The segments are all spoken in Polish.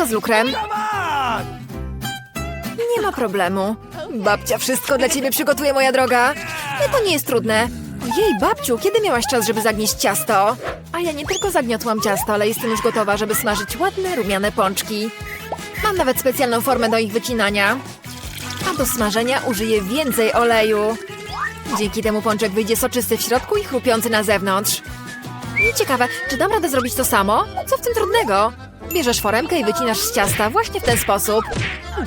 ciasteczko z lukrem. Nie ma problemu. Babcia wszystko dla ciebie przygotuje, moja droga. No to nie jest trudne. Ojej, babciu, kiedy miałaś czas, żeby zagnieść ciasto? A ja nie tylko zagniotłam ciasto, ale jestem już gotowa, żeby smażyć ładne, rumiane pączki. Mam nawet specjalną formę do ich wycinania. A do smażenia użyję więcej oleju. Dzięki temu pączek wyjdzie soczysty w środku i chrupiący na zewnątrz. I ciekawe, czy dam radę zrobić to samo? Co w tym trudnego? Bierzesz foremkę i wycinasz z ciasta właśnie w ten sposób.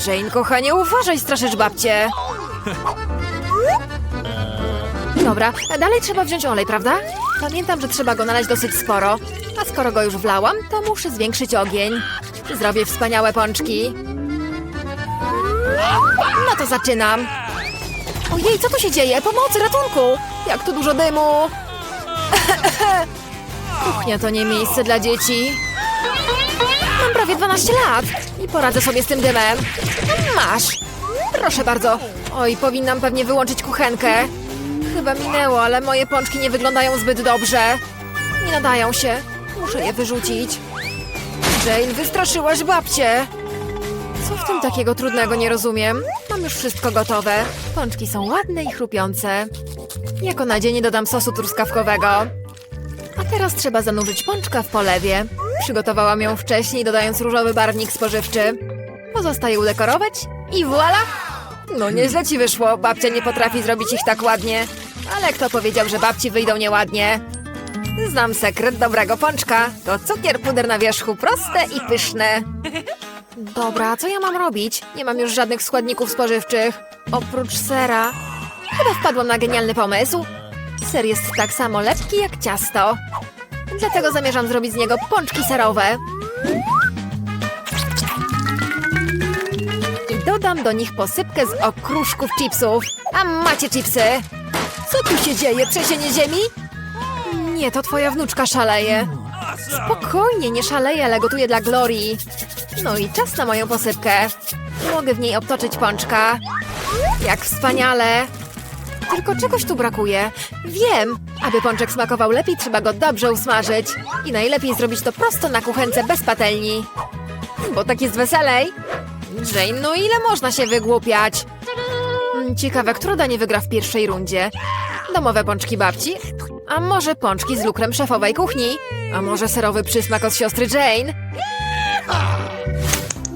Jane, kochanie, uważaj, straszysz babcię. Dobra, dalej trzeba wziąć olej, prawda? Pamiętam, że trzeba go nalać dosyć sporo. A skoro go już wlałam, to muszę zwiększyć ogień. Zrobię wspaniałe pączki. No to zaczynam. Ojej, co tu się dzieje? Pomocy, ratunku! Jak tu dużo dymu! Kuchnia to nie miejsce dla dzieci. Mam prawie 12 lat i poradzę sobie z tym dymem. Masz. Proszę bardzo. Oj, powinnam pewnie wyłączyć kuchenkę. Chyba minęło, ale moje pączki nie wyglądają zbyt dobrze. Nie nadają się. Muszę je wyrzucić. Jane, wystraszyłaś babcię. Co w tym takiego trudnego nie rozumiem? Mam już wszystko gotowe. Pączki są ładne i chrupiące. Jako nadzienie dodam sosu truskawkowego. A teraz trzeba zanurzyć pączka w polewie. Przygotowałam ją wcześniej, dodając różowy barwnik spożywczy. Pozostaje udekorować i voila! No nieźle ci wyszło, babcia nie potrafi zrobić ich tak ładnie. Ale kto powiedział, że babci wyjdą nieładnie? Znam sekret dobrego pączka. To cukier, puder na wierzchu, proste i pyszne. Dobra, co ja mam robić? Nie mam już żadnych składników spożywczych. Oprócz sera. Chyba wpadłam na genialny pomysł. Ser jest tak samo lepki jak ciasto. Dlatego zamierzam zrobić z niego pączki serowe. I dodam do nich posypkę z okruszków chipsów. A macie chipsy? Co tu się dzieje? Trzęsienie ziemi? Nie, to twoja wnuczka szaleje. Spokojnie, nie szaleję, ale gotuję dla Glorii. No i czas na moją posypkę. Mogę w niej obtoczyć pączka. Jak wspaniale! Tylko czegoś tu brakuje. Wiem! Aby pączek smakował lepiej, trzeba go dobrze usmażyć. I najlepiej zrobić to prosto na kuchence bez patelni. Bo tak jest weselej. Jane, no ile można się wygłupiać? Mm, Ciekawe, która danie wygra w pierwszej rundzie. Domowe pączki babci? A może pączki z lukrem szefowej kuchni? A może serowy przysmak od siostry Jane?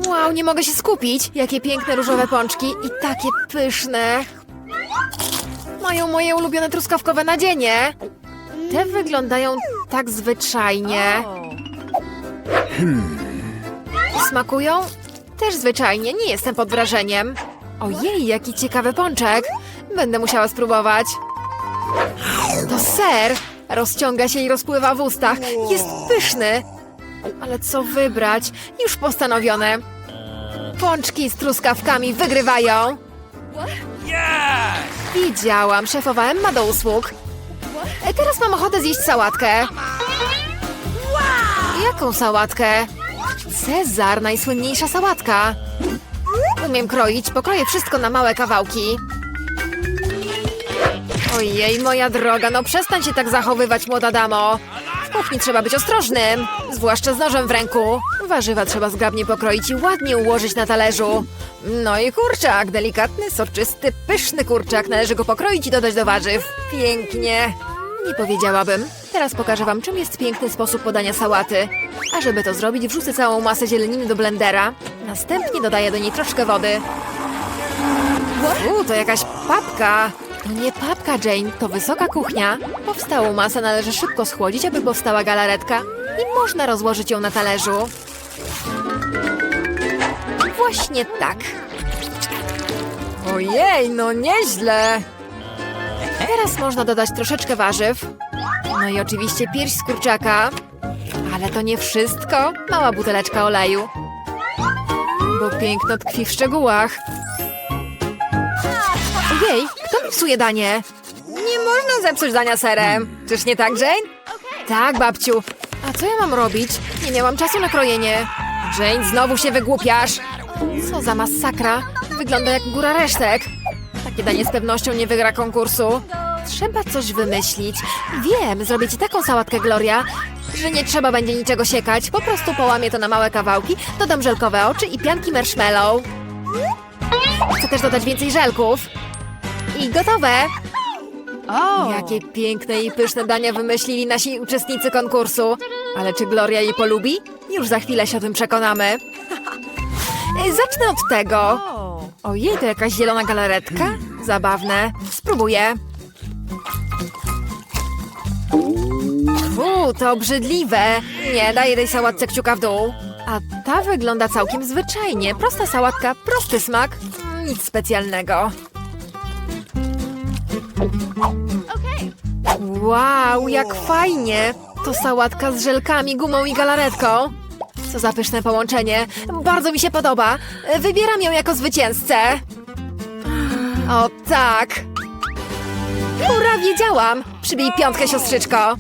Wow, nie mogę się skupić. Jakie piękne różowe pączki i takie pyszne. Mają moje ulubione truskawkowe nadzienie. Te wyglądają tak zwyczajnie. Smakują? Też zwyczajnie, nie jestem pod wrażeniem. Ojej, jaki ciekawy pączek. Będę musiała spróbować. To ser. Rozciąga się i rozpływa w ustach. Jest pyszny. Ale co wybrać? Już postanowione. Pączki z truskawkami wygrywają. Widziałam, szefowa Emma do usług. E, Teraz mam ochotę zjeść sałatkę. Jaką sałatkę? Cezar, najsłynniejsza sałatka. Umiem kroić, pokroję wszystko na małe kawałki. Ojej, moja droga, no przestań się tak zachowywać, młoda damo. W kuchni trzeba być ostrożnym, zwłaszcza z nożem w ręku. Warzywa trzeba zgrabnie pokroić i ładnie ułożyć na talerzu. No i kurczak, delikatny, soczysty, pyszny kurczak. Należy go pokroić i dodać do warzyw. Pięknie. Nie powiedziałabym. Teraz pokażę wam, czym jest piękny sposób podania sałaty. A żeby to zrobić, wrzucę całą masę zieleniny do blendera. Następnie dodaję do niej troszkę wody. Uuu, to jakaś papka. To nie papka, Jane, to wysoka kuchnia. Powstałą masę należy szybko schłodzić, aby powstała galaretka. I można rozłożyć ją na talerzu. Właśnie tak. Ojej, no nieźle. Teraz można dodać troszeczkę warzyw. No i oczywiście pierś z kurczaka. Ale to nie wszystko. Mała buteleczka oleju. Bo piękno tkwi w szczegółach. Ojej, kto mi psuje danie? Nie można zepsuć dania serem. Czyż nie tak, Jane? Tak, babciu. Co ja mam robić? Nie miałam czasu na krojenie. Jane, znowu się wygłupiasz. Co za masakra. Wygląda jak góra resztek. Takie danie z pewnością nie wygra konkursu. Trzeba coś wymyślić. Wiem, zrobię ci taką sałatkę, Gloria, że nie trzeba będzie niczego siekać. Po prostu połamię to na małe kawałki, dodam żelkowe oczy i pianki marshmallow. Chcę też dodać więcej żelków. I gotowe! Jakie piękne i pyszne dania wymyślili nasi uczestnicy konkursu. Ale czy Gloria je polubi? Już za chwilę się o tym przekonamy. Zacznę od tego. Ojej, to jakaś zielona galaretka? Zabawne. Spróbuję. Fu, to obrzydliwe. Nie, daję tej sałatce kciuka w dół. A ta wygląda całkiem zwyczajnie. Prosta sałatka, prosty smak. Nic specjalnego. Wow, jak fajnie! To sałatka z żelkami, gumą i galaretką. Co za pyszne połączenie. Bardzo mi się podoba. Wybieram ją jako zwycięzcę. O tak. Ura, wiedziałam. Przybij piątkę, siostrzyczko.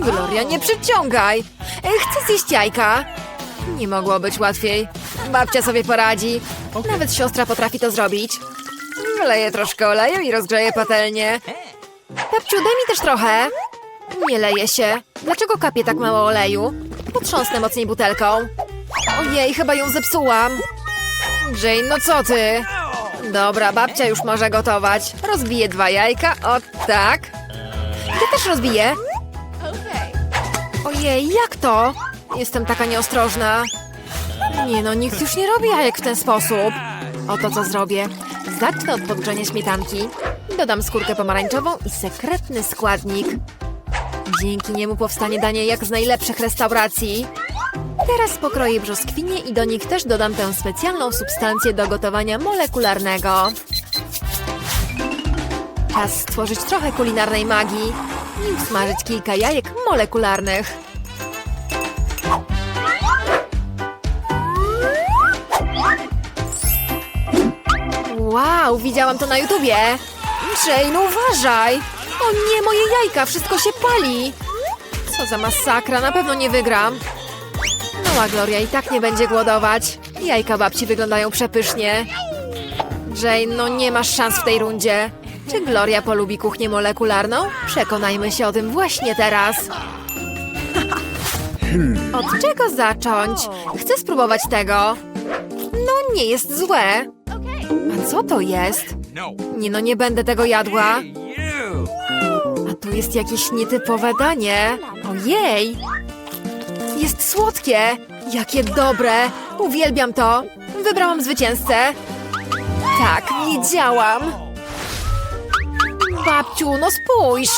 Gloria, nie przyciągaj. Chcę zjeść jajka. Nie mogło być łatwiej. Babcia sobie poradzi. Nawet siostra potrafi to zrobić. Wleję troszkę oleju i rozgrzeję patelnię. Babciu, daj mi też trochę. Nie leje się. Dlaczego kapie tak mało oleju? Potrząsnę mocniej butelką. Ojej, chyba ją zepsułam. Jane, no co ty? Dobra, babcia już może gotować. Rozbiję dwa jajka, o tak. Ja też rozbiję. Ojej, jak to? Jestem taka nieostrożna. Nie no, nikt już nie robi jajek w ten sposób. Oto co zrobię. Zacznę od podgrzania śmietanki. Dodam skórkę pomarańczową i sekretny składnik. Dzięki niemu powstanie danie jak z najlepszych restauracji. Teraz pokroję brzoskwinie i do nich też dodam tę specjalną substancję do gotowania molekularnego. Czas stworzyć trochę kulinarnej magii i usmażyć kilka jajek molekularnych. Wow, widziałam to na YouTubie. Jane, uważaj! O nie, moje jajka, wszystko się pali. Co za masakra, na pewno nie wygram. Mała Gloria i tak nie będzie głodować. Jajka babci wyglądają przepysznie. Jane, no nie masz szans w tej rundzie. Czy Gloria polubi kuchnię molekularną? Przekonajmy się o tym właśnie teraz. Od czego zacząć? Chcę spróbować tego. No, nie jest złe. Co to jest? Nie no, nie będę tego jadła. A tu jest jakieś nietypowe danie. Ojej! Jest słodkie! Jakie dobre! Uwielbiam to! Wybrałam zwycięzcę. Tak, wiedziałam. Babciu, no spójrz!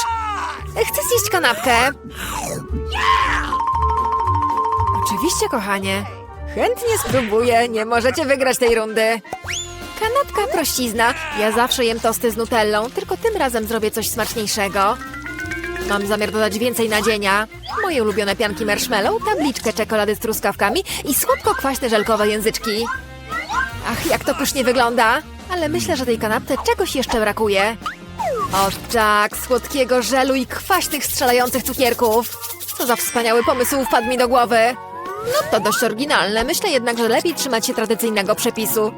Chcę zjeść kanapkę. Oczywiście, kochanie. Chętnie spróbuję, nie możecie wygrać tej rundy. Kanapka prościzna. Ja zawsze jem tosty z nutellą, tylko tym razem zrobię coś smaczniejszego. Mam zamiar dodać więcej nadzienia. Moje ulubione pianki marshmallow, tabliczkę czekolady z truskawkami i słodko-kwaśne żelkowe języczki. Ach, jak to pysznie wygląda! Ale myślę, że tej kanapce czegoś jeszcze brakuje. O tak, słodkiego żelu i kwaśnych strzelających cukierków. Co za wspaniały pomysł wpadł mi do głowy. No to dość oryginalne, myślę jednak, że lepiej trzymać się tradycyjnego przepisu.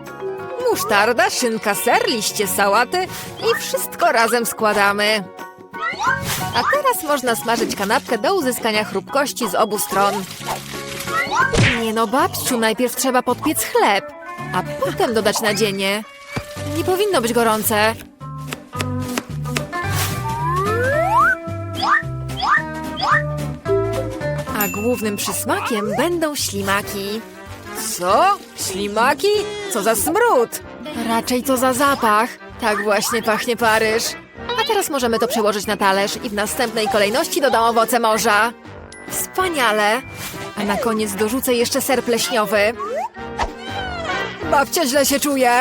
Musztarda, szynka, ser, liście sałaty i wszystko razem składamy. A teraz można smażyć kanapkę do uzyskania chrupkości z obu stron. Nie no, babciu, najpierw trzeba podpiec chleb, a potem dodać nadzienie. Nie powinno być gorące. A głównym przysmakiem będą ślimaki. Co? Ślimaki? Co za smród? Raczej co za zapach. Tak właśnie pachnie Paryż. A teraz możemy to przełożyć na talerz i w następnej kolejności dodam owoce morza. Wspaniale. A na koniec dorzucę jeszcze ser pleśniowy. Babcia źle się czuje.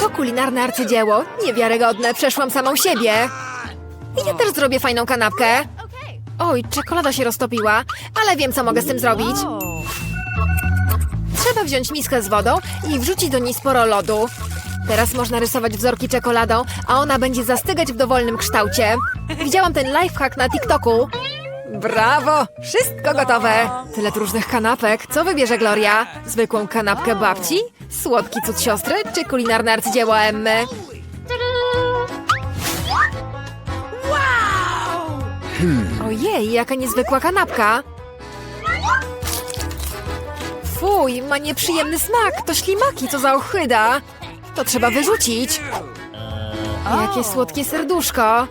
To kulinarne arcydzieło. Niewiarygodne, przeszłam samą siebie. I ja też zrobię fajną kanapkę. Oj, czekolada się roztopiła, ale wiem, co mogę z tym zrobić. Trzeba wziąć miskę z wodą i wrzucić do niej sporo lodu. Teraz można rysować wzorki czekoladą, a ona będzie zastygać w dowolnym kształcie. Widziałam ten lifehack na TikToku. Brawo! Wszystko gotowe! Tyle różnych kanapek. Co wybierze Gloria? Zwykłą kanapkę babci? Słodki cud siostry? Czy kulinarne arcydzieło Emmy? Ojej, jaka niezwykła kanapka. Fuj, ma nieprzyjemny smak. To ślimaki, co za ochyda. To trzeba wyrzucić. Jakie słodkie serduszko.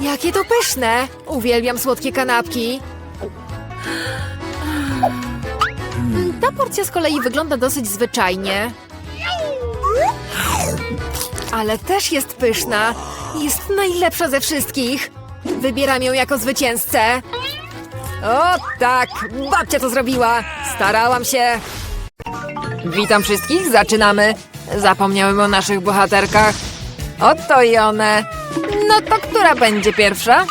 Jakie to pyszne. Uwielbiam słodkie kanapki. Ta porcja z kolei wygląda dosyć zwyczajnie. Ale też jest pyszna. Jest najlepsza ze wszystkich. Wybieram ją jako zwycięzcę. O tak, babcia to zrobiła. Starałam się. Witam wszystkich, zaczynamy. Zapomniałem o naszych bohaterkach. Oto i one. No to która będzie pierwsza?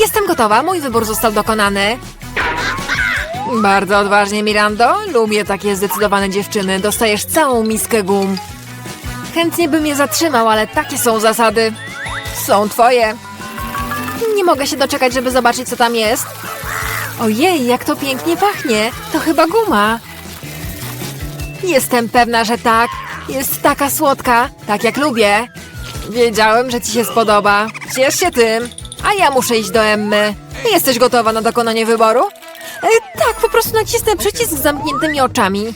Jestem gotowa, mój wybór został dokonany. Bardzo odważnie, Mirando. Lubię takie zdecydowane dziewczyny. Dostajesz całą miskę gum. Chętnie bym je zatrzymał, ale takie są zasady. Są twoje. Nie mogę się doczekać, żeby zobaczyć, co tam jest. Ojej, jak to pięknie pachnie. To chyba guma. Jestem pewna, że tak. Jest taka słodka, tak jak lubię. Wiedziałem, że ci się spodoba. Ciesz się tym. A ja muszę iść do Emmy. Jesteś gotowa na dokonanie wyboru? E, tak, po prostu nacisnę przycisk z zamkniętymi oczami.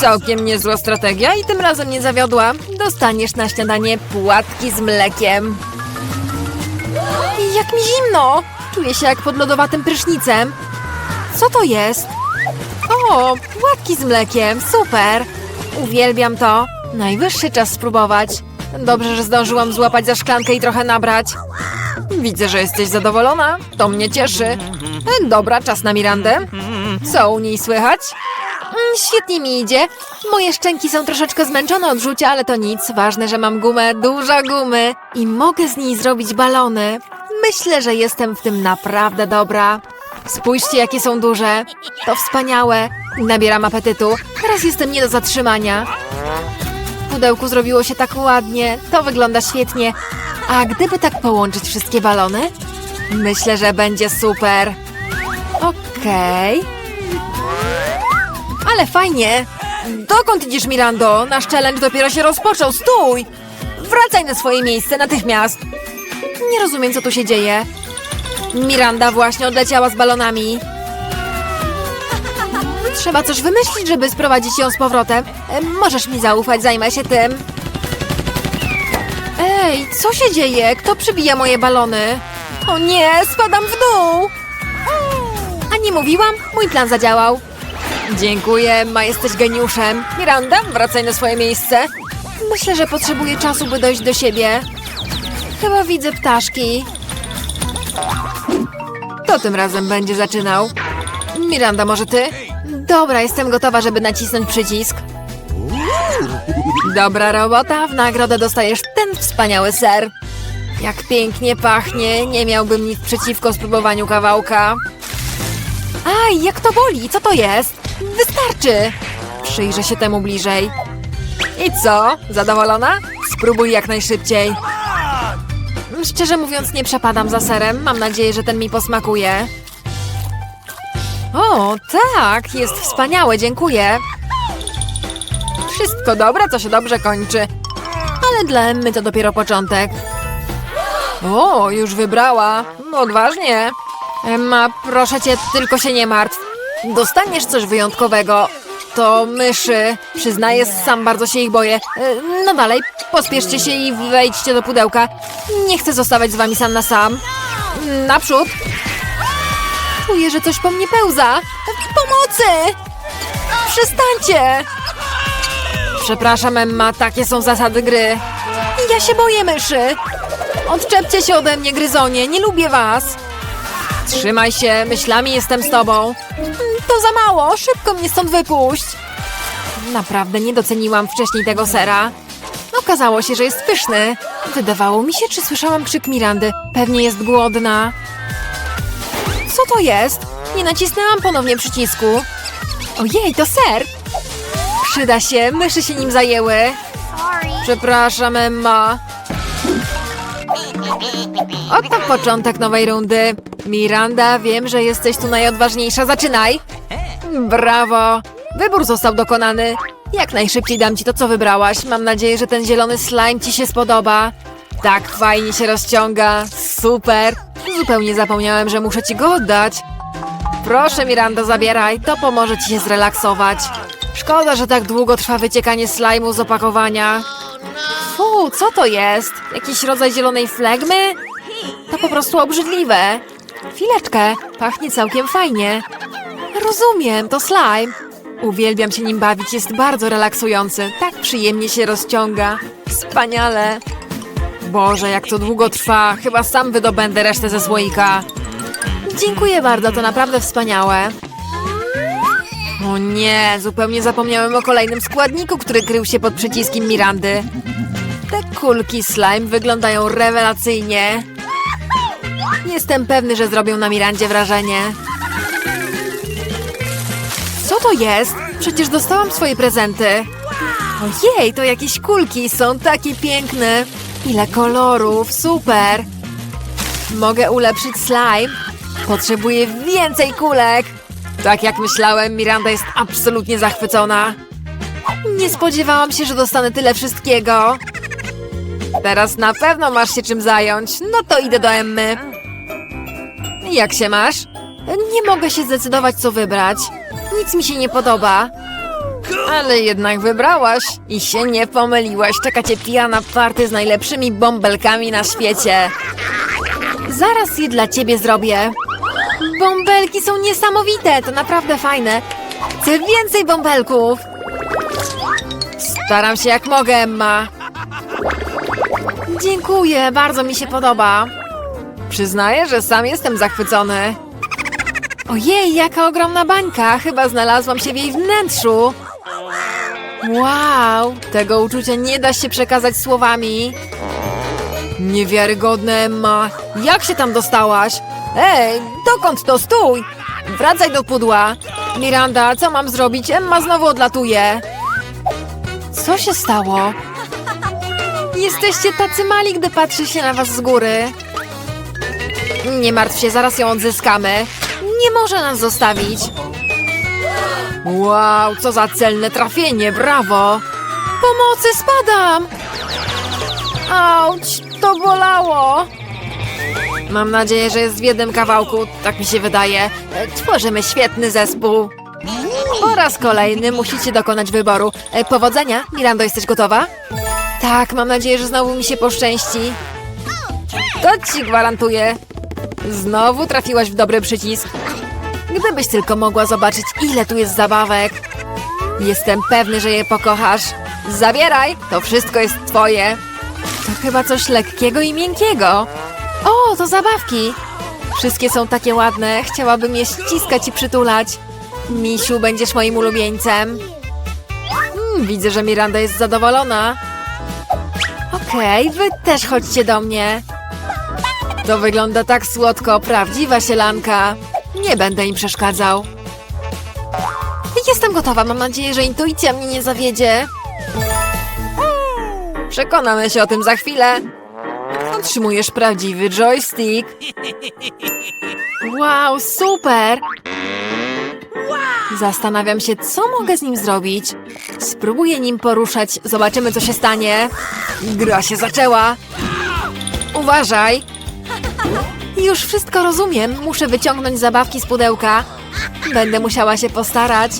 Całkiem niezła strategia i tym razem nie zawiodła. Dostaniesz na śniadanie płatki z mlekiem. Jak mi zimno! Czuję się jak pod lodowatym prysznicem. Co to jest? O, płatki z mlekiem, super! Uwielbiam to. Najwyższy czas spróbować. Dobrze, że zdążyłam złapać za szklankę i trochę nabrać. Widzę, że jesteś zadowolona. To mnie cieszy. Dobra, czas na Mirandę. Co u niej słychać? Świetnie mi idzie. Moje szczęki są troszeczkę zmęczone od rzucia, ale to nic. Ważne, że mam gumę, dużo gumy i mogę z niej zrobić balony. Myślę, że jestem w tym naprawdę dobra. Spójrzcie, jakie są duże. To wspaniałe. Nabieram apetytu. Teraz jestem nie do zatrzymania. W pudełku zrobiło się tak ładnie. To wygląda świetnie. A gdyby tak połączyć wszystkie balony? Myślę, że będzie super. Okej. Ale fajnie. Dokąd idziesz, Mirando? Nasz challenge dopiero się rozpoczął. Stój! Wracaj na swoje miejsce natychmiast. Nie rozumiem, co tu się dzieje. Miranda właśnie odleciała z balonami. Trzeba coś wymyślić, żeby sprowadzić ją z powrotem. E, Możesz mi zaufać, zajmę się tym. Ej, co się dzieje? Kto przybija moje balony? O nie, spadam w dół! A nie mówiłam? Mój plan zadziałał. Dziękuję, ma jesteś geniuszem. Miranda, wracaj na swoje miejsce. Myślę, że potrzebuję czasu, by dojść do siebie. Chyba widzę ptaszki. To tym razem będzie zaczynał. Miranda, może ty? Dobra, jestem gotowa, żeby nacisnąć przycisk. Dobra robota, w nagrodę dostajesz ten wspaniały ser. Jak pięknie pachnie, nie miałbym nic przeciwko spróbowaniu kawałka. Aj, jak to boli, co to jest? Wystarczy! Przyjrzę się temu bliżej. I co? Zadowolona? Spróbuj jak najszybciej. Szczerze mówiąc, nie przepadam za serem. Mam nadzieję, że ten mi posmakuje. O, tak, jest wspaniałe, dziękuję. Wszystko dobre, co się dobrze kończy. Ale dla Emmy to dopiero początek. O, już wybrała. Odważnie. Emma, proszę cię, tylko się nie martw. Dostaniesz coś wyjątkowego. To myszy. Przyznaję, sam bardzo się ich boję. E, No dalej, pospieszcie się i wejdźcie do pudełka. Nie chcę zostawać z wami sam na sam. Naprzód. Czuję, że coś po mnie pełza. Pomocy! Przestańcie! Przepraszam, Emma, takie są zasady gry. Ja się boję myszy. Odczepcie się ode mnie, gryzonie, nie lubię was. Trzymaj się, myślami jestem z tobą. To za mało, szybko mnie stąd wypuść. Naprawdę nie doceniłam wcześniej tego sera. Okazało się, że jest pyszny. Wydawało mi się, czy słyszałam krzyk Mirandy. Pewnie jest głodna. Co to jest? Nie nacisnęłam ponownie przycisku. Ojej, to ser! Przyda się, myszy się nim zajęły. Przepraszam, Emma. Oto początek nowej rundy. Miranda, wiem, że jesteś tu najodważniejsza. Zaczynaj! Brawo! Wybór został dokonany. Jak najszybciej dam ci to, co wybrałaś. Mam nadzieję, że ten zielony slime ci się spodoba. Tak fajnie się rozciąga. Super. Zupełnie zapomniałem, że muszę ci go oddać. Proszę, Miranda, zabieraj. To pomoże ci się zrelaksować. Szkoda, że tak długo trwa wyciekanie slajmu z opakowania. Fu, co to jest? Jakiś rodzaj zielonej flegmy? To po prostu obrzydliwe. Chwileczkę, pachnie całkiem fajnie. Rozumiem, to slime. Uwielbiam się nim bawić, jest bardzo relaksujący. Tak przyjemnie się rozciąga. Wspaniale. Boże, jak to długo trwa. Chyba sam wydobędę resztę ze słoika. Dziękuję bardzo, to naprawdę wspaniałe. O nie, zupełnie zapomniałem o kolejnym składniku, który krył się pod przyciskiem Mirandy. Te kulki slime wyglądają rewelacyjnie. Jestem pewny, że zrobią na Mirandzie wrażenie. Co to jest? Przecież dostałam swoje prezenty. Ojej, to jakieś kulki, są takie piękne. Ile kolorów, super. Mogę ulepszyć slime. Potrzebuję więcej kulek. Tak jak myślałem, Miranda jest absolutnie zachwycona. Nie spodziewałam się, że dostanę tyle wszystkiego. Teraz na pewno masz się czym zająć. No to idę do Emmy. Jak się masz? Nie mogę się zdecydować, co wybrać. Nic mi się nie podoba. Ale jednak wybrałaś i się nie pomyliłaś. Czeka cię pijana party z najlepszymi bąbelkami na świecie. Zaraz je dla ciebie zrobię. Bąbelki są niesamowite, to naprawdę fajne. Chcę więcej bąbelków. Staram się jak mogę, Emma. Dziękuję, bardzo mi się podoba. Przyznaję, że sam jestem zachwycony. Ojej, jaka ogromna bańka! Chyba znalazłam się w jej wnętrzu. Wow, tego uczucia nie da się przekazać słowami. Niewiarygodne, Emma. Jak się tam dostałaś? Ej, dokąd to? Stój! Wracaj do pudła. Miranda, co mam zrobić? Emma znowu odlatuje. Co się stało? Jesteście tacy mali, gdy patrzy się na was z góry. Nie martw się, zaraz ją odzyskamy. Nie może nas zostawić. Wow, co za celne trafienie, brawo! Pomocy, spadam! Auć, to bolało! Mam nadzieję, że jest w jednym kawałku, tak mi się wydaje. Tworzymy świetny zespół. Po raz kolejny musicie dokonać wyboru. E, Powodzenia, Mirando, jesteś gotowa? Tak, mam nadzieję, że znowu mi się poszczęści. To ci gwarantuję. Znowu trafiłaś w dobry przycisk. Gdybyś tylko mogła zobaczyć, ile tu jest zabawek. Jestem pewny, że je pokochasz. Zabieraj, to wszystko jest twoje. To chyba coś lekkiego i miękkiego. O, to zabawki. Wszystkie są takie ładne. Chciałabym je ściskać i przytulać. Misiu, będziesz moim ulubieńcem. Hmm, widzę, że Miranda jest zadowolona. Okej, wy też chodźcie do mnie. To wygląda tak słodko, prawdziwa sielanka. Nie będę im przeszkadzał. Jestem gotowa, mam nadzieję, że intuicja mnie nie zawiedzie. Przekonamy się o tym za chwilę. Otrzymujesz prawdziwy joystick. Wow, super! Zastanawiam się, co mogę z nim zrobić. Spróbuję nim poruszać, zobaczymy, co się stanie. Gra się zaczęła. Uważaj! Już wszystko rozumiem. Muszę wyciągnąć zabawki z pudełka. Będę musiała się postarać.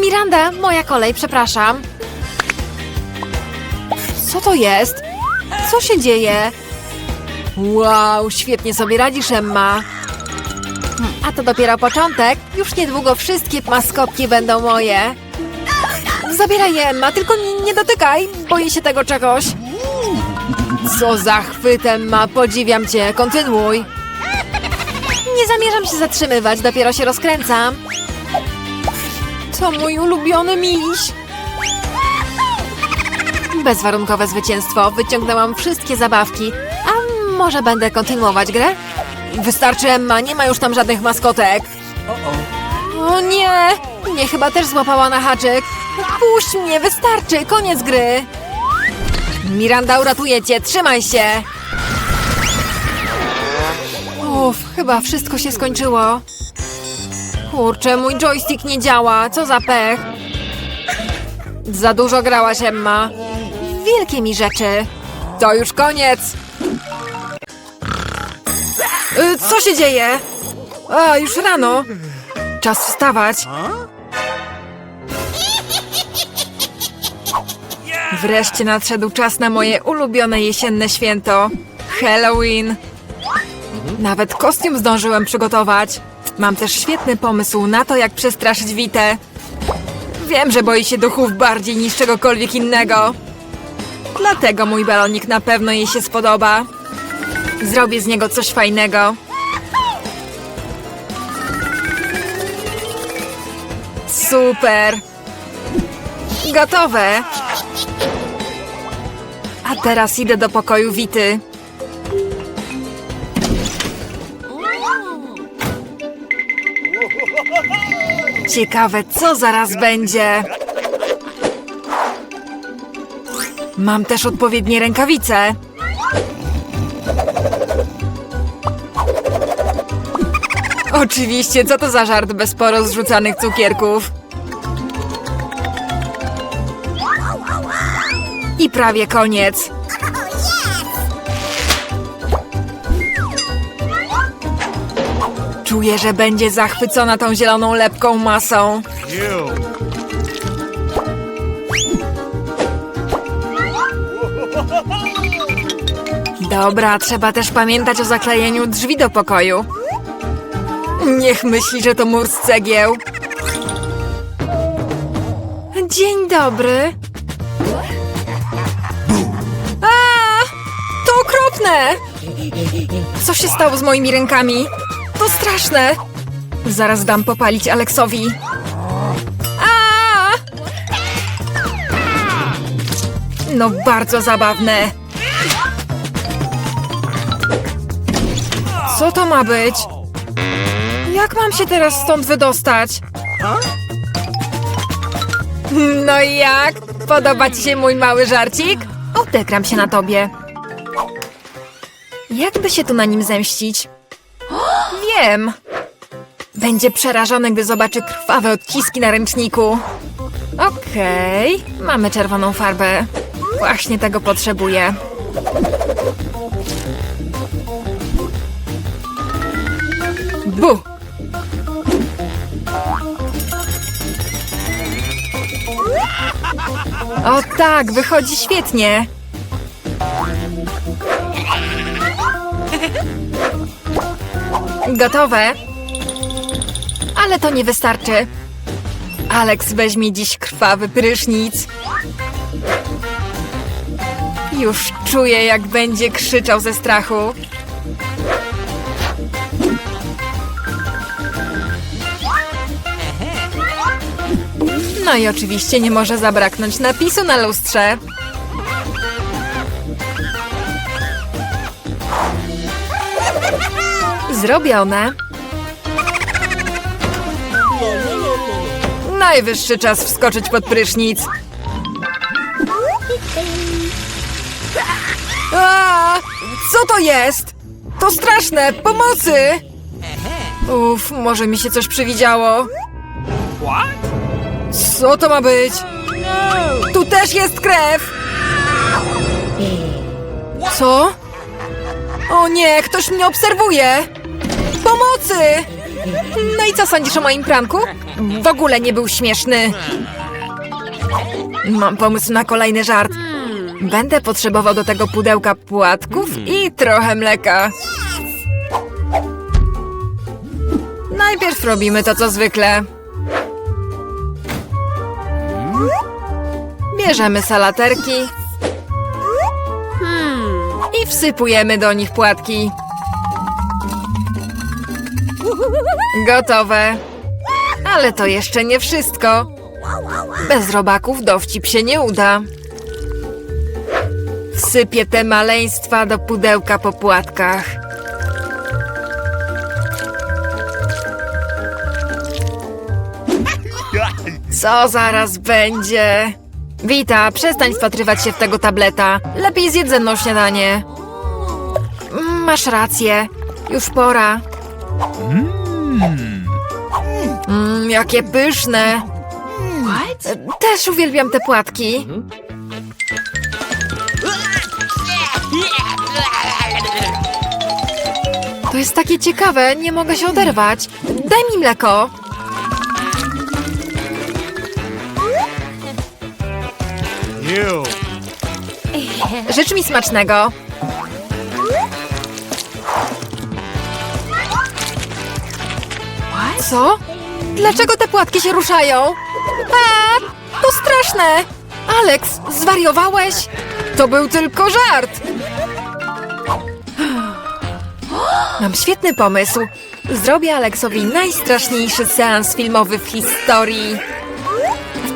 Miranda, moja kolej, przepraszam. Co to jest? Co się dzieje? Wow, świetnie sobie radzisz, Emma. A to dopiero początek. Już niedługo wszystkie maskotki będą moje. Zabieraj je, Emma, tylko nie, dotykaj. Boję się tego czegoś. Co za chwytem ma, podziwiam cię, kontynuuj. Nie zamierzam się zatrzymywać, dopiero się rozkręcam. To mój ulubiony miś. Bezwarunkowe zwycięstwo, wyciągnęłam wszystkie zabawki. A może będę kontynuować grę? Wystarczy, Emma, nie ma już tam żadnych maskotek. O nie, mnie chyba też złapała na haczyk. Puść mnie, wystarczy, koniec gry. Miranda uratuje cię, trzymaj się! Uff, chyba wszystko się skończyło. Kurczę, mój joystick nie działa, co za pech. Za dużo grałaś, Emma. Wielkie mi rzeczy. To już koniec. Y, Co się dzieje? A, już rano. Czas wstawać. Wreszcie nadszedł czas na moje ulubione jesienne święto Halloween. Nawet kostium zdążyłem przygotować. Mam też świetny pomysł na to, jak przestraszyć Witę. Wiem, że boi się duchów bardziej niż czegokolwiek innego. Dlatego mój balonik na pewno jej się spodoba. Zrobię z niego coś fajnego. Super! Gotowe! A teraz idę do pokoju Wity. Ciekawe, co zaraz będzie. Mam też odpowiednie rękawice. Oczywiście, co to za żart bez porozrzucanych cukierków? I prawie koniec. Czuję, że będzie zachwycona tą zieloną lepką masą. Dobra, trzeba też pamiętać o zaklejeniu drzwi do pokoju. Niech myśli, że to mur z cegieł. Dzień dobry. A, to okropne! Co się stało z moimi rękami? To straszne! Zaraz dam popalić Aleksowi. A! No bardzo zabawne. Co to ma być? Jak mam się teraz stąd wydostać? No i jak? Podoba ci się mój mały żarcik? Odegram się na tobie. Jakby się tu na nim zemścić? Wiem! Będzie przerażony, gdy zobaczy krwawe odciski na ręczniku. Okej, mamy czerwoną farbę. Właśnie tego potrzebuję. Bu! O tak, wychodzi świetnie. Gotowe. Ale to nie wystarczy. Alex weźmie dziś krwawy prysznic. Już czuję, jak będzie krzyczał ze strachu. No i oczywiście nie może zabraknąć napisu na lustrze. Zrobione. Najwyższy czas wskoczyć pod prysznic. A, co to jest? To straszne! Pomocy! Uf, może mi się coś przywidziało. Co to ma być? Tu też jest krew! Co? O nie, ktoś mnie obserwuje! Pomocy! No i co sądzisz o moim pranku? W ogóle nie był śmieszny. Mam pomysł na kolejny żart. Będę potrzebował do tego pudełka płatków i trochę mleka. Najpierw robimy to, co zwykle. Bierzemy salaterki i wsypujemy do nich płatki. Gotowe. Ale to jeszcze nie wszystko. Bez robaków dowcip się nie uda. Wsypię te maleństwa do pudełka po płatkach. Co zaraz będzie? Wita, przestań wpatrywać się w tego tableta. Lepiej zjedz ze mną śniadanie. Mm, masz rację. Już pora. Mm, jakie pyszne. Też uwielbiam te płatki. To jest takie ciekawe, nie mogę się oderwać. Daj mi mleko. Życz mi smacznego. Co? Dlaczego te płatki się ruszają? A, to straszne! Alex, zwariowałeś? To był tylko żart! Mam świetny pomysł. Zrobię Alexowi najstraszniejszy seans filmowy w historii.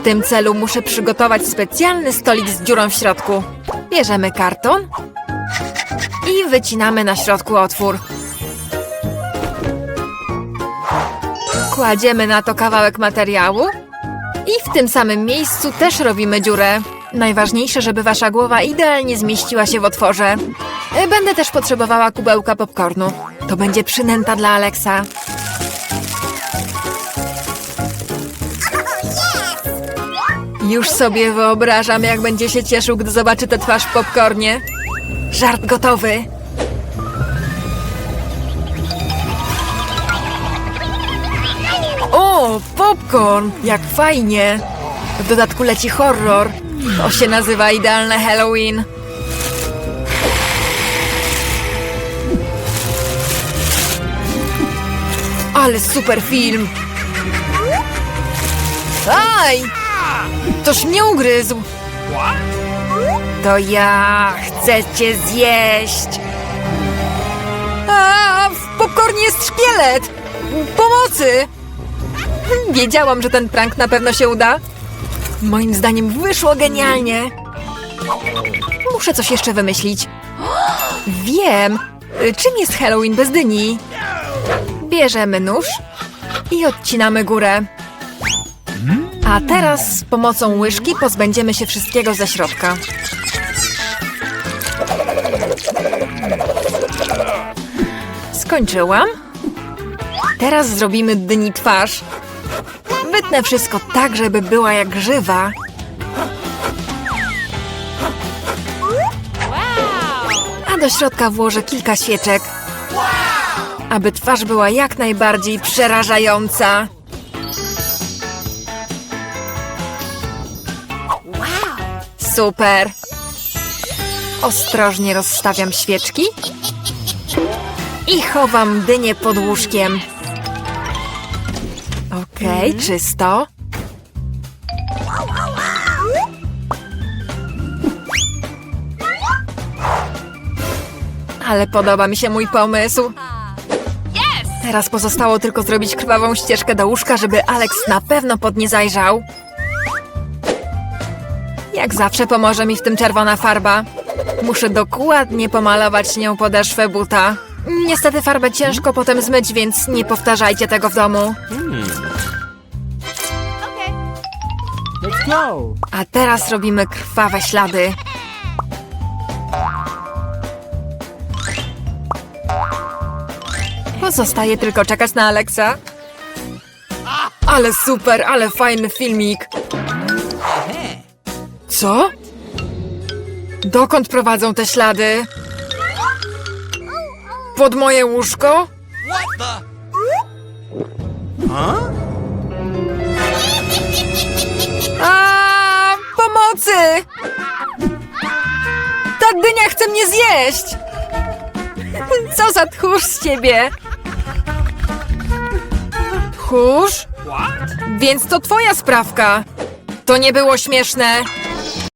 Tym celu muszę przygotować specjalny stolik z dziurą w środku. Bierzemy karton i wycinamy na środku otwór. Kładziemy na to kawałek materiału i w tym samym miejscu też robimy dziurę. Najważniejsze, żeby wasza głowa idealnie zmieściła się w otworze. Będę też potrzebowała kubełka popcornu. To będzie przynęta dla Alexa. Już sobie wyobrażam, jak będzie się cieszył, gdy zobaczy tę twarz w popcornie. Żart gotowy. O, popcorn! Jak fajnie! W dodatku leci horror. To się nazywa idealne Halloween. Ale super film! Aj! Toż mnie ugryzł! To ja chcę cię zjeść! A, w popcornie jest szkielet! Pomocy! Wiedziałam, że ten prank na pewno się uda. Moim zdaniem wyszło genialnie. Muszę coś jeszcze wymyślić. Wiem! Czym jest Halloween bez dyni? Bierzemy nóż i odcinamy górę. A teraz z pomocą łyżki pozbędziemy się wszystkiego ze środka. Skończyłam. Teraz zrobimy dyni twarz. Wytnę wszystko tak, żeby była jak żywa. A do środka włożę kilka świeczek. Aby twarz była jak najbardziej przerażająca. Super! Ostrożnie rozstawiam świeczki i chowam dynię pod łóżkiem. Okej, czysto. Ale podoba mi się mój pomysł. Teraz pozostało tylko zrobić krwawą ścieżkę do łóżka, żeby Alex na pewno pod nie zajrzał. Jak zawsze pomoże mi w tym czerwona farba. Muszę dokładnie pomalować nią podeszwę buta. Niestety farbę ciężko potem zmyć, więc nie powtarzajcie tego w domu. Go. A teraz robimy krwawe ślady. Pozostaje tylko czekać na Alexa. Ale super, ale fajny filmik. Co? Dokąd prowadzą te ślady? Pod moje łóżko? A, pomocy! Ta dynia chce mnie zjeść! Co za tchórz z ciebie? Tchórz? Więc to twoja sprawka. To nie było śmieszne.